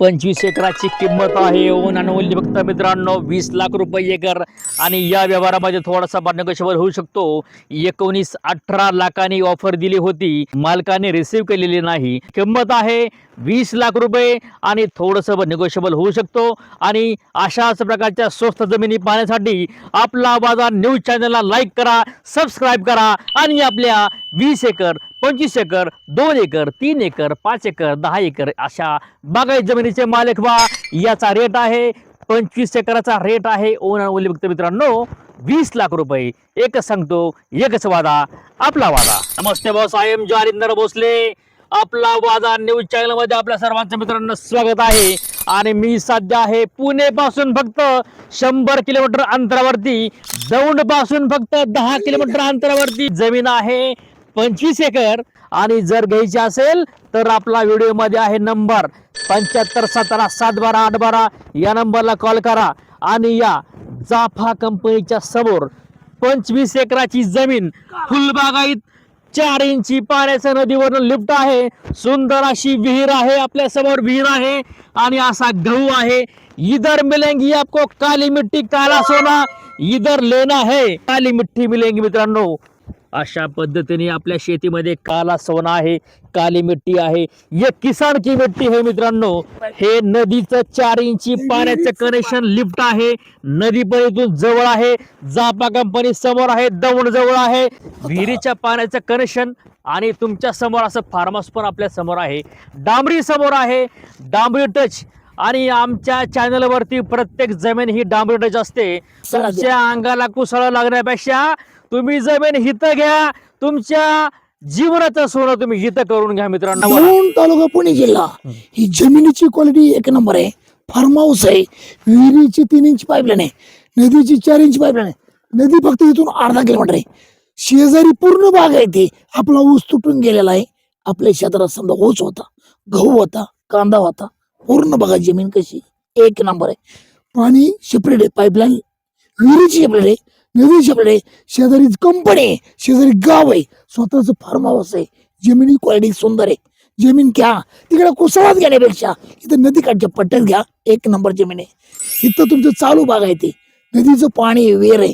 पंचवीस एकराची किंमत आहे. ओन आणि ओनली फक्त मित्रांनो वीस लाख रुपये एकर. आणि या व्यवहारामध्ये थोडासा नेगोशिएबल होऊ शकतो. एकोणीस अठरा लाखांनी ऑफर दिली होती. मालकाने रिसीव्ह केलेली नाही. किंमत आहे वीस लाख रुपये आणि थोडंसं निगोशिएबल होऊ शकतो. आणि अशाच प्रकारच्या स्वस्त जमिनी पाहण्यासाठी आपला बाजार न्यूज चॅनलला लाईक करा सबस्क्राईब करा आणि आपल्या वीस एकर पंचवीस एकर दोन एकर तीन एकर पाच एकर दहा एकर अशा बागायत जमिनीचे मालक व्हा. याचा रेट आहे पंचवीस एकराचा रेट आहे. ओन ओली फक्त मित्रांनो वीस लाख रुपये. एकच सांगतो एकच वादा आपला वादा. नमस्ते भाऊ साहेब जारिंदर भोसले. आपला वादा न्यूज चॅनलमध्ये आपल्या सर्वांचं मित्रांनो स्वागत आहे. आणि मी सध्या आहे पुणे पासून फक्त शंभर किलोमीटर अंतरावरती. दौंडपासून फक्त दहा किलोमीटर अंतरावरती जमीन आहे. पंचवीस एकर. आणि जर घ्यायची असेल तर आपला व्हिडिओमध्ये आहे नंबर पंच्याहत्तर सतरा सात बारा आठ बारा या नंबरला कॉल करा. आणि या जाफा कंपनीच्या समोर पंचवीस एकराची जमीन फुलबागाईत चार इंची पाण्याच्या नदीवरून लिफ्ट आहे. सुंदर अशी विहीर आहे आपल्यासमोर विहीर आहे. आणि असा गहू आहे. इधर मिलेंगी आपको काली मिट्टी काला सोना इधर लेना है. काली मिट्टी मिलेंगी मित्रांनो. अशा पद्धतीने आपल्या शेतीमध्ये काला सोना आहे काली मिट्टी आहे. ये किसान की मिट्टी है मित्रांनो. हे नदीचं चार इंची पाण्याचं कनेक्शन लिफ्ट आहे. नदी पण इथून जवळ आहे. जापा कंपनी समोर आहे दौंड जवळ आहे. विहिरीच्या पाण्याचं कनेक्शन आणि तुमच्यासमोर असं फार्म हाऊस पण आपल्यासमोर आहे. डांबरी समोर आहे. डांबरी टच आणि आमच्या चॅनलवरती प्रत्येक जमीन ही डांबरी टच असते. तुमच्या अंगाला कुसळ लागण्यापेक्षा तुम्ही जमीन हित घ्या तुमच्या जीवनाचं सोनं तुम्ही हित करून घ्या मित्रांनो. दौंड तालुका पुणे जिल्हा. ही. जमिनीची क्वालिटी एक नंबर आहे. फार्म हाऊस आहे. विहिरीची तीन इंच पाईपलाईन आहे. नदीची चार इंच पाईपलाईन आहे. नदी फक्त इथून अर्धा किलोमीटर आहे. शेजारी पूर्ण बाग आहे ते. आपला ऊस तुटून गेलेला आहे. आपल्या शेताला समजा ऊस होता गहू होता कांदा होता. पूर्ण बघा जमीन कशी. एक नंबर आहे. पाणी सेपरेट आहे. पाईपलाईन विहिरीची सेपरेट आहे. नदी सेपरेट शेजारी कंपनी आहे शेजारी गाव आहे. स्वतःच फार्म हाऊस आहे. जमिनी क्वालिटी सुंदर आहे. जमीन घ्या. तिकडे कुसळात घेण्यापेक्षा इथं नदीकाठच्या पट्ट्यात घ्या. एक नंबर जमीन आहे. इथं तुमचं चालू बाग आहे ते. नदीचं पाणी वेर आहे.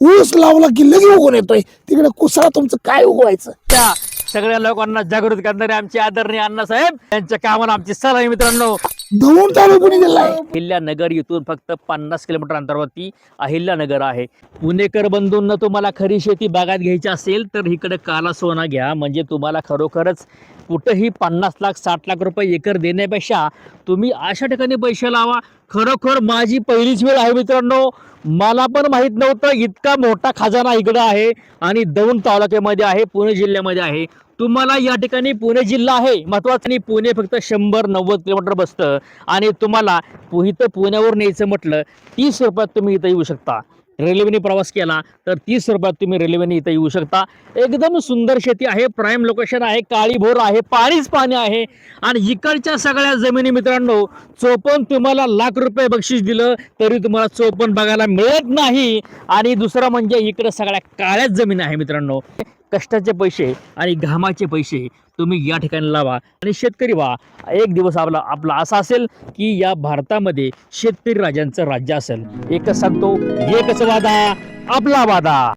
ऊस लावला की लगेच उगवून येतोय. तिकडे कुसळा तुमचं काय उगवायचं? त्या सगळ्या लोकांना जागृत करणारे आमचे आदरणीय अण्णासाहेब त्यांच्या कामाला आमची सलाही मित्रांनो. दौंड तालुका पुणे आहे अहिल्यानगर इथून फक्त पन्नास किलोमीटर अंतरावरती अहिल्यानगर आहे. पुणेकर बंधूंना तुम्हाला खरी शेती बागात घ्यायची असेल तर इकडे काला सोना घ्या. म्हणजे तुम्हाला खरोखरच कुठंही पन्नास लाख साठ लाख रुपये एकर देण्यापेक्षा तुम्ही अशा ठिकाणी पैसे लावा खरोखर माझी पहिलीच वेळ आहे मित्रांनो. मला पण माहीत नव्हतं इतका मोठा खजाना इकडं आहे आणि दौंड तालुक्यामध्ये आहे पुणे जिल्ह्यामध्ये आहे. तुम्हाला या ठिकाणी पुणे जिल्हा आहे महत्वाचं नाही पुणे फक्त शंभर नव्वद किलोमीटर बसतं. आणि तुम्हाला इथं पुण्यावर न्यायचं म्हटलं तीस रुपयात तुम्ही इथं येऊ शकता. रेल्वेने प्रवास केला तर तीस रुपयात तुम्ही रेल्वेने इथं येऊ शकता. एकदम सुंदर शेती आहे प्राईम लोकेशन आहे काळीभोर आहे पाणीच पाणी आहे. आणि इकडच्या सगळ्या जमिनी मित्रांनो चोपन तुम्हाला लाख रुपये बक्षीस दिलं तरी तुम्हाला चोपन बघायला मिळत नाही. आणि दुसरं म्हणजे इकडे सगळ्या काळ्याच जमीन आहे मित्रांनो. कष्टाचे पैसे आणि घामाचे पैसे तुम्ही या ठिकाणी लावा. आणि शेतकरी व्हा एक दिवस आपला आपला असा असेल की या भारतामध्ये शेतकरी राजांचं राज्य असेल. एकच सांगतो एकच वादा आपला वादा.